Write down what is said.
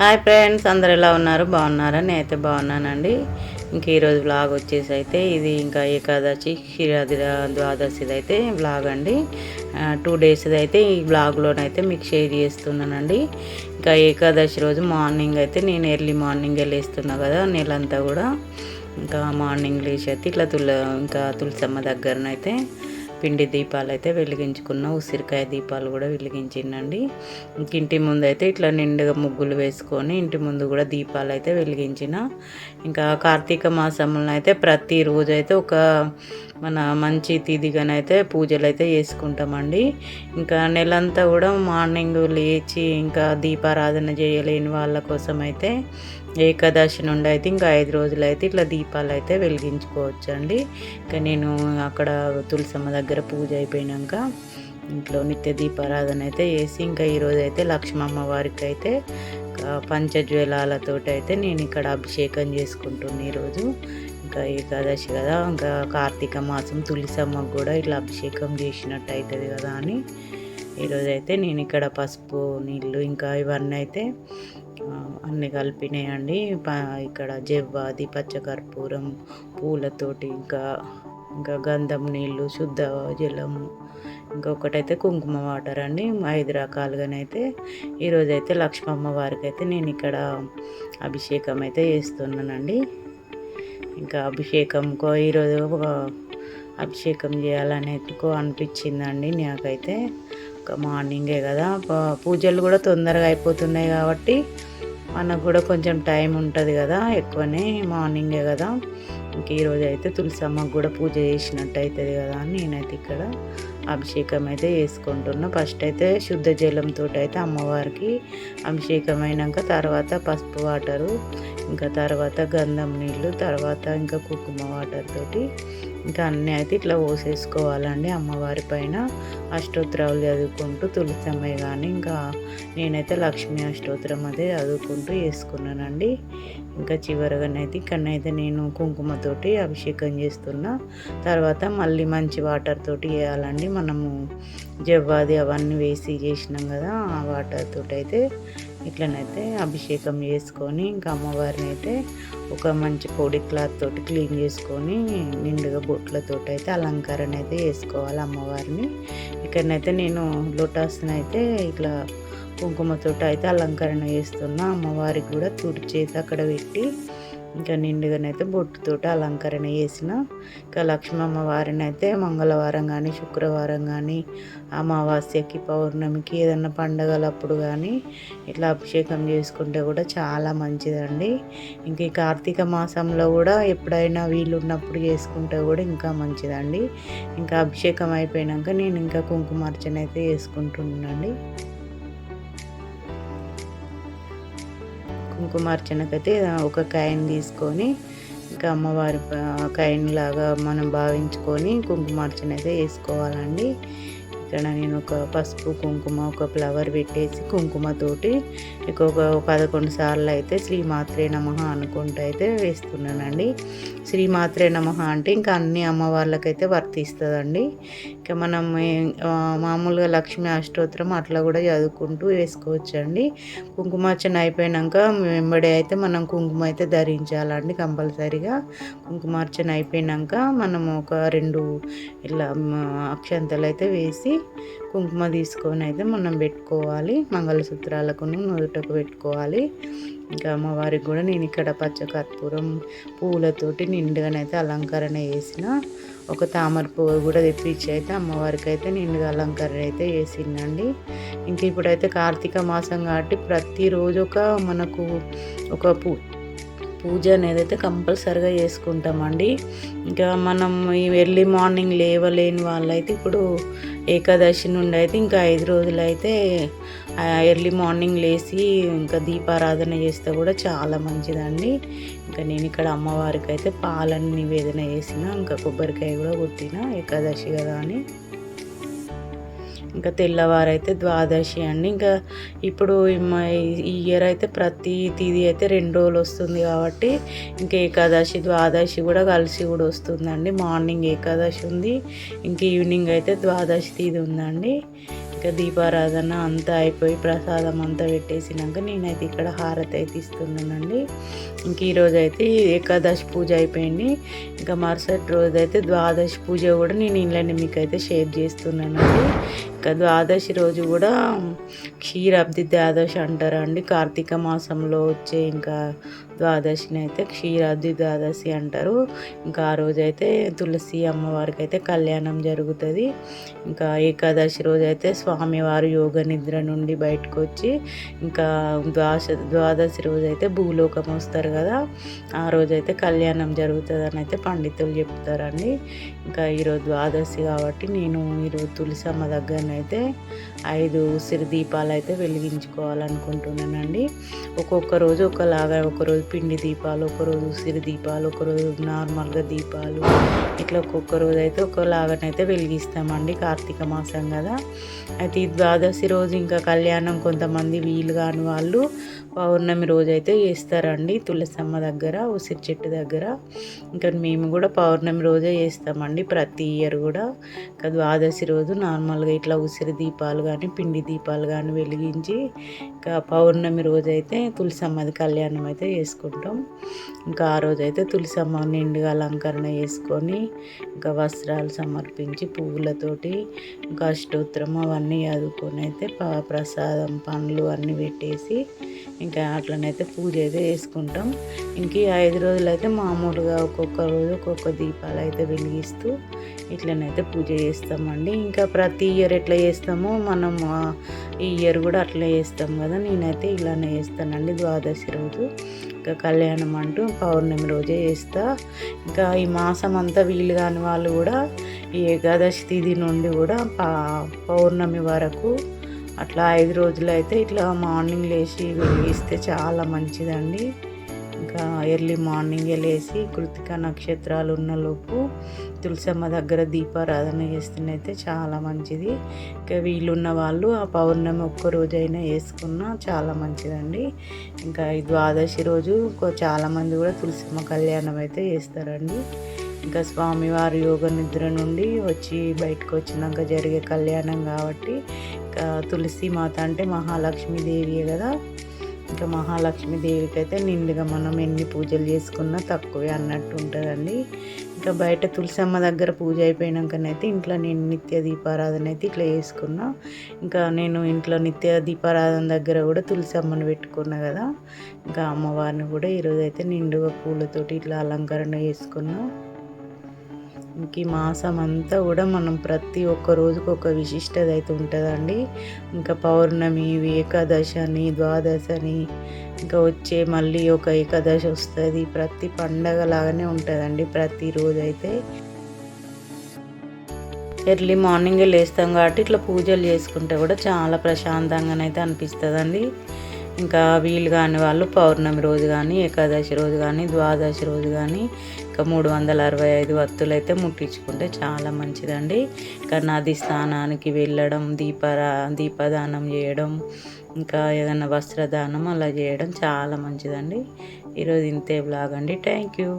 Hi friends అందరు ఎలా ఉన్నారు? బాగున్నారా? నేనైతే బాగున్నానండి. ఇంక ఈరోజు బ్లాగ్ వచ్చేసి అయితే ఇది ఇంకా ఏకాదశి క్షీరాదిర ద్వాదశిది అయితే బ్లాగ్ అండి టూ డేస్ది అయితే ఈ బ్లాగ్లోనైతే మీకు షేర్ చేస్తున్నానండి. ఇంకా ఏకాదశి రోజు మార్నింగ్ అయితే నేను ఎర్లీ మార్నింగ్ వెళ్ళేస్తున్నా కదా నెలంతా కూడా. ఇంకా మార్నింగ్ లేచి అయితే ఇట్లా తుల ఇంకా తులసమ్మ దగ్గరనైతే పిండి దీపాలు అయితే వెలిగించుకున్న ఉసిరికాయ దీపాలు కూడా వెలిగించిందండి. ఇంక ఇంటి ముందు అయితే ఇట్లా నిండుగా ముగ్గులు వేసుకొని ఇంటి ముందు కూడా దీపాలు అయితే వెలిగించిన. ఇంకా కార్తీక మాసంలో అయితే ప్రతిరోజు అయితే ఒక మన మంచి తిదిగానైతే పూజలు అయితే చేసుకుంటామండి. ఇంకా నెలంతా కూడా మార్నింగ్ లేచి ఇంకా దీపారాధన చేయలేని వాళ్ళ కోసం అయితే ఏకాదశి నుండి అయితే ఇంకా ఐదు రోజులు అయితే ఇట్లా దీపాలు అయితే వెలిగించుకోవచ్చు అండి ఇంకా నేను అక్కడ తులసమ్మ దగ్గర పూజ అయిపోయినాక ఇంట్లో నిత్య దీపారాధన అయితే చేసి ఇంకా ఈరోజు అయితే లక్ష్మమ్మ వారికి అయితే పంచజ్వలాలతోటి అయితే నేను ఇక్కడ అభిషేకం చేసుకుంటున్నాను ఈరోజు ఇంకా ఏకాదశి కదా ఇంకా కార్తీక మాసం తులసమ్మకు కూడా ఇట్లా అభిషేకం చేసినట్టు అవుతుంది కదా అని. ఈరోజు అయితే నేను ఇక్కడ పసుపు నీళ్ళు ఇంకా ఇవన్నీ అయితే అన్నీ కలిపినాయండి. ఇక్కడ జవ్వాది పచ్చకర్పూరం పూలతోటి ఇంకా ఇంకా గంధం నీళ్ళు శుద్ధ జలము ఇంకొకటైతే కుంకుమ వాటర్ అండి. ఐదు రకాలుగానైతే ఈరోజైతే లక్ష్మమ్మ వారికి అయితే నేను ఇక్కడ అభిషేకం అయితే చేస్తున్నానండి. ఇంకా అభిషేకంకో ఈరోజు అభిషేకం చేయాలనేందుకో అనిపించిందండి నాకైతే. మార్నింగే కదా. పూజలు కూడా తొందరగా అయిపోతున్నాయి కాబట్టి మనకు కూడా కొంచెం టైం ఉంటుంది కదా. ఎక్కువనే మార్నింగే కదా. ఇంక ఈరోజు అయితే తులసమ్మకు కూడా పూజ చేసినట్టు అవుతుంది కదా అని నేనైతే ఇక్కడ అభిషేకం అయితే చేసుకుంటున్నా. ఫస్ట్ అయితే శుద్ధ జలంతో అయితే అమ్మవారికి అభిషేకం అయినాక తర్వాత పసుపు వాటరు ఇంకా తర్వాత గంధం నీళ్ళు తర్వాత ఇంకా కుంకుమ వాటర్ తోటి ఇంకా అన్నీ అయితే ఇట్లా పోసేసుకోవాలండి అమ్మవారి పైన. అష్టోత్తరాలు చదువుకుంటూ తులసమ్మే కానీ ఇంకా నేనైతే లక్ష్మీ అష్టోత్తరం అదే చదువుకుంటూ వేసుకున్నానండి ఇంకా చివరగానైతే ఇక్కడనైతే నేను కుంకుమతోటి అభిషేకం చేస్తున్నా. తర్వాత మళ్ళీ మంచి వాటర్ తోటి వేయాలండి మనము జవ్వాది అవన్నీ వేసి చేసినాం కదా ఆ వాటర్తో అయితే ఇట్లనైతే అభిషేకం చేసుకొని ఇంకా అమ్మవారిని అయితే ఒక మంచి పొడి క్లాత్ తోటి క్లీన్ చేసుకొని నిండుగా బొట్లతో అయితే అలంకరణ అయితే వేసుకోవాలి అమ్మవారిని. ఇక్కడనైతే నేను లోటాస్ని అయితే ఇట్లా కుంకుమతో అయితే అలంకరణ చేస్తున్నా. అమ్మవారికి కూడా తుడిచేసి అక్కడ పెట్టి ఇంకా నిండుగానైతే బొట్టుతోటి అలంకరణ చేసిన. ఇంకా లక్ష్మమ్మ వారిని అయితే మంగళవారం కానీ శుక్రవారం కానీ అమావాస్యకి పౌర్ణమికి ఏదన్నా పండగలప్పుడు కానీ ఇట్లా అభిషేకం చేసుకుంటే కూడా చాలా మంచిదండి. ఇంక ఈ కార్తీక మాసంలో కూడా ఎప్పుడైనా వీలు ఉన్నప్పుడు చేసుకుంటే కూడా ఇంకా మంచిదండి. ఇంకా అభిషేకం అయిపోయినాక నేను ఇంకా కుంకుమార్చన అయితే చేసుకుంటున్నానండి. కుంకుమార్చనకైతే ఒక కాయని తీసుకొని ఇంకా అమ్మవారి కాయన్ లాగా మనం భావించుకొని కుంకుమార్చన అయితే వేసుకోవాలండి. ఇక్కడ నేను ఒక పసుపు కుంకుమ ఒక ఫ్లవర్ పెట్టేసి కుంకుమతోటి ఒక పదకొండు సార్లు అయితే శ్రీమాత్రే నమ అనుకుంటూ అయితే వేస్తున్నానండి. శ్రీమాత్రే నమ అంటే ఇంకా అన్ని అమ్మవార్లకైతే వర్తిస్తుందండి. ఇంకా మనం మామూలుగా లక్ష్మీ అష్టోత్తరం అట్లా కూడా చదువుకుంటూ వేసుకోవచ్చండి. కుంకుమార్చన అయిపోయినాక వెంబడి అయితే మనం కుంకుమ అయితే ధరించాలండి కంపల్సరీగా. కుంకుమార్చన అయిపోయినాక మనం ఒక రెండు ఇలా అక్షంతలు అయితే వేసి కుంకుమ తీసుకొని అయితే మనం పెట్టుకోవాలి. మంగళసూత్రాలకు నుదుటకు పెట్టుకోవాలి. ఇంకా అమ్మవారికి కూడా నేను ఇక్కడ పచ్చకర్పూరం పూలతోటి నిండుగానైతే అలంకరణ చేసిన. ఒక తామర పువ్వు కూడా తెప్పించి అయితే అమ్మవారికి అయితే నిండుగా అలంకరణ అయితే వేసిందండి ఇంక ఇప్పుడైతే కార్తీక మాసం కాబట్టి ప్రతిరోజు ఒక మనకు ఒక పూ పూజ అనేది అయితే కంపల్సరిగా చేసుకుంటామండి. ఇంకా మనం ఎర్లీ మార్నింగ్ లేవలేని వాళ్ళైతే ఇప్పుడు ఏకాదశి నుండి అయితే ఇంకా ఐదు రోజులు అయితే ఎర్లీ మార్నింగ్ లేచి ఇంకా దీపారాధన చేస్తే కూడా చాలా మంచిదండి. ఇంకా నేను ఇక్కడ అమ్మవారికి అయితే పాలను నివేదన చేసిన ఇంకా కొబ్బరికాయ కూడా కొట్టిన ఏకాదశి కదా అని. ఇంకా తెల్లవారైతే ద్వాదశి అండి. ఇంకా ఇప్పుడు ఈ ఇయర్ అయితే ప్రతి తిది అయితే రెండు రోజులు వస్తుంది కాబట్టి ఇంకా ఏకాదశి ద్వాదశి కూడా కలిసి కూడా వస్తుందండి. మార్నింగ్ ఏకాదశి ఉంది. ఇంక ఈవినింగ్ అయితే ద్వాదశి తిది ఉందండి. ఇంకా దీపారాధన అంతా అయిపోయి ప్రసాదం అంతా పెట్టేసినాక నేనైతే ఇక్కడ హారతి అయితే ఇస్తున్నానండి. ఇంక ఈరోజు అయితే ఏకాదశి పూజ అయిపోయింది. ఇంకా మరుసటి రోజు అయితే ద్వాదశి పూజ కూడా నేను ఇంట్లోనే మీకు అయితే షేర్ చేస్తున్నానండి. ఇంకా ద్వాదశి రోజు కూడా క్షీరాబ్ది ద్వాదశి అంటారండి కార్తీక మాసంలో వచ్చే ఇంకా ద్వాదశిని అయితే క్షీరాద్రి ద్వాదశి అంటారు. ఇంకా ఆ రోజు అయితే తులసి అమ్మవారికి అయితే కళ్యాణం జరుగుతుంది. ఇంకా ఏకాదశి రోజు అయితే స్వామివారు యోగ నిద్ర నుండి బయటకు వచ్చి ఇంకా ద్వాస ద్వాదశి రోజు అయితే భూలోకం వస్తారు కదా ఆ రోజు అయితే కళ్యాణం జరుగుతుంది అని అయితే పండితులు చెప్తారండి. ఇంకా ఈరోజు ద్వాదశి కాబట్టి నేను ఈరోజు అమ్మ దగ్గరనైతే ఐదు ఉసిరి దీపాలు అయితే వెలిగించుకోవాలనుకుంటున్నానండి. ఒక్కొక్క రోజు ఒకలాగా ఒకరోజు పిండి దీపాలు ఒకరోజు ఉసిరి దీపాలు ఒకరోజు నార్మల్గా దీపాలు. ఇట్లా ఒక్కొక్క రోజు అయితే ఒకలాగానైతే వెలిగిస్తామండి కార్తీక మాసం కదా. అయితే ఈ ద్వాదశి రోజు ఇంకా కళ్యాణం కొంతమంది వీలు కాని వాళ్ళు పౌర్ణమి రోజు అయితే చేస్తారండి తులసమ్మ దగ్గర ఉసిరి చెట్టు దగ్గర. ఇంకా మేము కూడా పౌర్ణమి రోజే చేస్తామండి ప్రతి ఇయర్ కూడా. ఇంకా ద్వాదశి రోజు నార్మల్గా ఇట్లా ఉసిరి దీపాలు కానీ పిండి దీపాలు కానీ వెలిగించి ఇంకా పౌర్ణమి రోజు అయితే తులసమ్మది కళ్యాణం అయితే చేసుకుంటాం ఇంకా ఆ రోజైతే తులసమ్మ నిండుగా అలంకరణ చేసుకొని ఇంకా వస్త్రాలు సమర్పించి పువ్వులతోటి ఇంకా అష్టోత్తరం అవన్నీ చదువుకొని అయితే ప్రసాదం పండ్లు అన్నీ పెట్టేసి ఇంకా అట్లనైతే పూజ అయితే చేసుకుంటాం. ఇంక ఐదు రోజులు అయితే మామూలుగా ఒక్కొక్క రోజు ఒక్కొక్క దీపాలు అయితే వెలిగిస్తూ ఇట్లనైతే పూజ చేస్తామండి. ఇంకా ప్రతి ఇయర్ ఎట్లా చేస్తామో మనం ఈ ఇయర్ కూడా అట్లా చేస్తాం కదా. నేనైతే ఇలానే చేస్తానండి ద్వాదశి రోజు. ఇంకా కళ్యాణం అంటూ పౌర్ణమి రోజే చేస్తా. ఇంకా ఈ మాసం అంతా వీలు కాని వాళ్ళు కూడా ఈ ఏకాదశి తిథి నుండి కూడా పౌర్ణమి వరకు అట్లా ఐదు రోజులు అయితే ఇట్లా మార్నింగ్ లేచి వెలిగిస్తే చాలా మంచిదండి. ఇంకా ఎర్లీ మార్నింగే లేచి కృతిక నక్షత్రాలు ఉన్నలోపు తులసమ్మ దగ్గర దీపారాధన చేస్తున్నైతే చాలా మంచిది. ఇంకా వీళ్ళున్న వాళ్ళు ఆ పౌర్ణమి ఒక్క రోజైనా వేసుకున్నా చాలా మంచిదండి. ఇంకా ఈ ద్వాదశి రోజు చాలామంది కూడా తులసమ్మ కళ్యాణం అయితే చేస్తారండి. ఇంకా స్వామివారు యోగ నిద్ర నుండి వచ్చి బయటకు వచ్చినాక జరిగే కళ్యాణం కాబట్టి ఇంకా తులసి మాత అంటే మహాలక్ష్మీదేవియే కదా. ఇంకా మహాలక్ష్మీదేవికి అయితే నిండుగా మనం ఎన్ని పూజలు చేసుకున్నా తక్కువే అన్నట్టు ఉంటుందండి. ఇంకా బయట తులసమ్మ దగ్గర పూజ అయిపోయినాకనైతే ఇంట్లో నేను నిత్య దీపారాధన అయితే ఇట్లా చేసుకున్నా. ఇంకా నేను ఇంట్లో నిత్య దీపారాధన దగ్గర కూడా తులసమ్మను పెట్టుకున్నా కదా. ఇంకా అమ్మవారిని కూడా ఈరోజైతే నిండుగా పూలతోటి ఇట్లా అలంకరణ చేసుకున్నా. ఇంక ఈ మాసం అంతా కూడా మనం ప్రతి ఒక్క రోజుకు ఒక విశిష్టత అయితే ఉంటుందండి. ఇంకా పౌర్ణమి ఏకాదశి అని ద్వాదశి అని ఇంకా వచ్చే మళ్ళీ ఒక ఏకాదశి వస్తుంది. ప్రతి పండగ లాగానే ఉంటుందండి ప్రతిరోజు అయితే ఎర్లీ మార్నింగే లేస్తాం కాబట్టి ఇట్లా పూజలు చేసుకుంటే కూడా చాలా ప్రశాంతంగానైతే అనిపిస్తుందండి. ఇంకా వీలు కాని వాళ్ళు పౌర్ణమి రోజు కానీ ఏకాదశి రోజు కానీ ద్వాదశి రోజు కానీ ఇంకా మూడు వందల అరవై ఐదు వత్తులు అయితే ముట్టించుకుంటే చాలా మంచిదండి. ఇంకా నది స్థానానికి వెళ్ళడం దీపరా దీపదానం చేయడం ఇంకా ఏదైనా వస్త్రదానం అలా చేయడం చాలా మంచిదండి. ఈరోజు ఇంతే బ్లాగ్ అండి. Thank you.